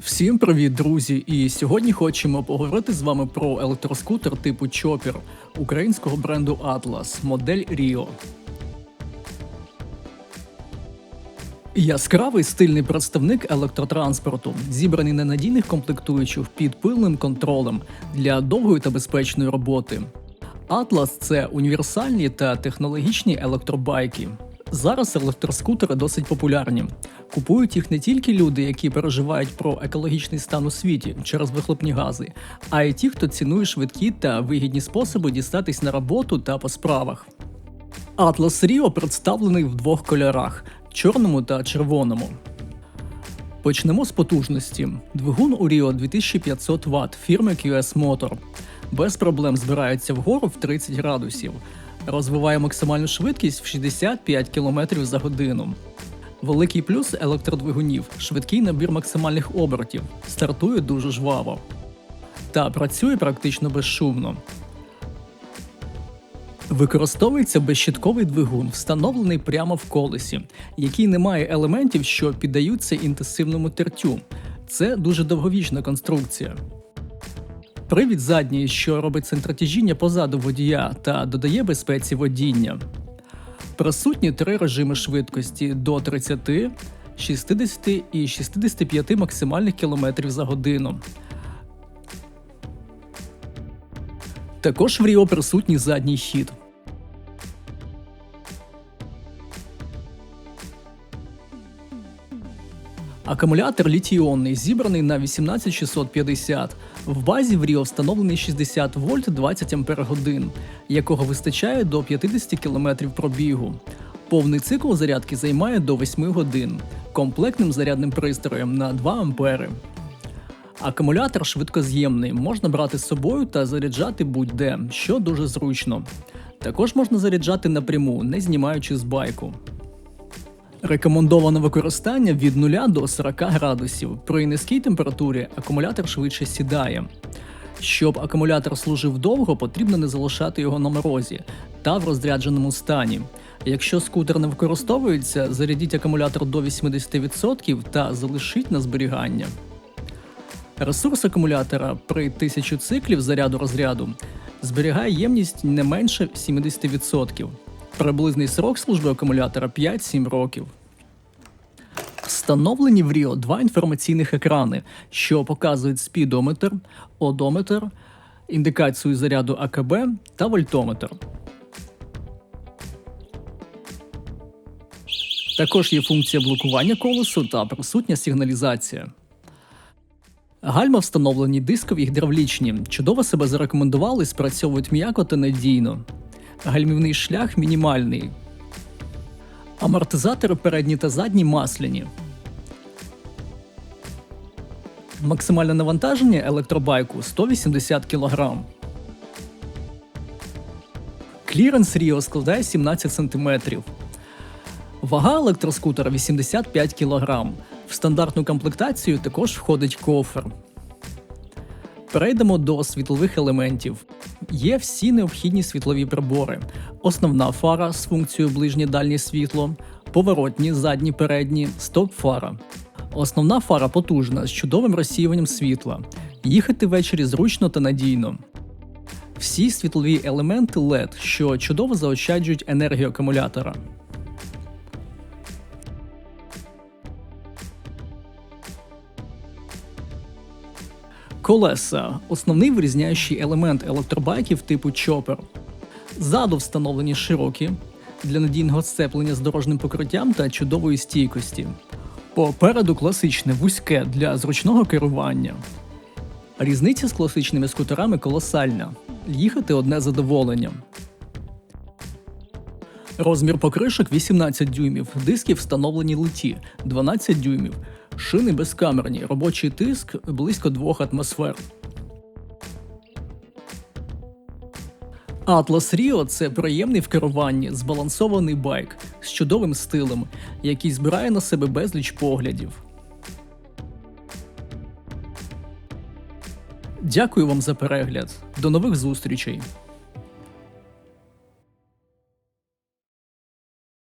Всім привіт, друзі! І сьогодні хочемо поговорити з вами про електроскутер типу Chopper українського бренду Atlas, модель Rio. Яскравий стильний представник електротранспорту, зібраний на надійних комплектуючих під пильним контролем для довгої та безпечної роботи. Atlas – це універсальні та технологічні електробайки. Зараз електроскутери досить популярні. Купують їх не тільки люди, які переживають про екологічний стан у світі через вихлопні гази, а й ті, хто цінує швидкі та вигідні способи дістатись на роботу та по справах. Atlas Rio представлений в двох кольорах чорному та червоному. Почнемо з потужності. Двигун у Rio 2500 Вт фірми QS Motor. Без проблем збирається вгору в 30 градусів. Розвиває максимальну швидкість в 65 км за годину. Великий плюс електродвигунів швидкий набір максимальних обертів. Стартує дуже жваво. Та працює практично безшумно. Використовується безщитковий двигун, встановлений прямо в колесі, який не має елементів, що піддаються інтенсивному тертю. Це дуже довговічна конструкція. Привід задній, що робить центротяжіння позаду водія та додає безпеці водіння. Присутні три режими швидкості до 30, 60 і 65 максимальних кілометрів за годину. Також в Ріо присутній задній хід. Акумулятор літій-іонний зібраний на 18650. В базі в Ріо встановлений 60 вольт 20 ампер годин, якого вистачає до 50 км пробігу. Повний цикл зарядки займає до 8 годин, комплектним зарядним пристроєм на 2 ампери. Акумулятор швидкоз'ємний, можна брати з собою та заряджати будь-де, що дуже зручно. Також можна заряджати напряму, не знімаючи з байку. Рекомендоване використання від 0 до 40 градусів. При низькій температурі акумулятор швидше сідає. Щоб акумулятор служив довго, потрібно не залишати його на морозі та в розрядженому стані. Якщо скутер не використовується, зарядіть акумулятор до 80% та залишіть на зберігання. Ресурс акумулятора при 1000 циклів заряду розряду зберігає ємність не менше 70%. Приблизний срок служби акумулятора 5-7 років. Встановлені в Ріо два інформаційних екрани, що показують спідометр, одометр, індикацію заряду АКБ та вольтометр. Також є функція блокування колесу та присутня сигналізація. Гальма встановлені дискові гідравлічні, чудово себе зарекомендували, спрацьовують м'яко та надійно. Гальмівний шлях мінімальний. Амортизатори передні та задні масляні. Максимальне навантаження електробайку 180 кг. Кліренс Ріо складає 17 см. Вага електроскутера 85 кг. В стандартну комплектацію також входить кофер. Перейдемо до світлових елементів. Є всі необхідні світлові прибори: основна фара з функцією ближнє дальнє світло, поворотні, задні, передні, стоп-фара. Основна фара потужна з чудовим розсіюванням світла. Їхати ввечері зручно та надійно. Всі світлові елементи LED, що чудово заощаджують енергію акумулятора. Колеса основний вирізняючий елемент електробайків типу Chopper. Ззаду встановлені широкі для надійного сцеплення з дорожнім покриттям та чудової стійкості. Попереду класичне вузьке для зручного керування. Різниця з класичними скутерами колосальна. Їхати одне задоволення. Розмір покришок 18 дюймів, диски встановлені литі 12 дюймів, шини безкамерні, робочий тиск близько 2 атмосфер. Atlas Rio – це приємний в керуванні, збалансований байк з чудовим стилем, який збирає на себе безліч поглядів. Дякую вам за перегляд. До нових зустрічей!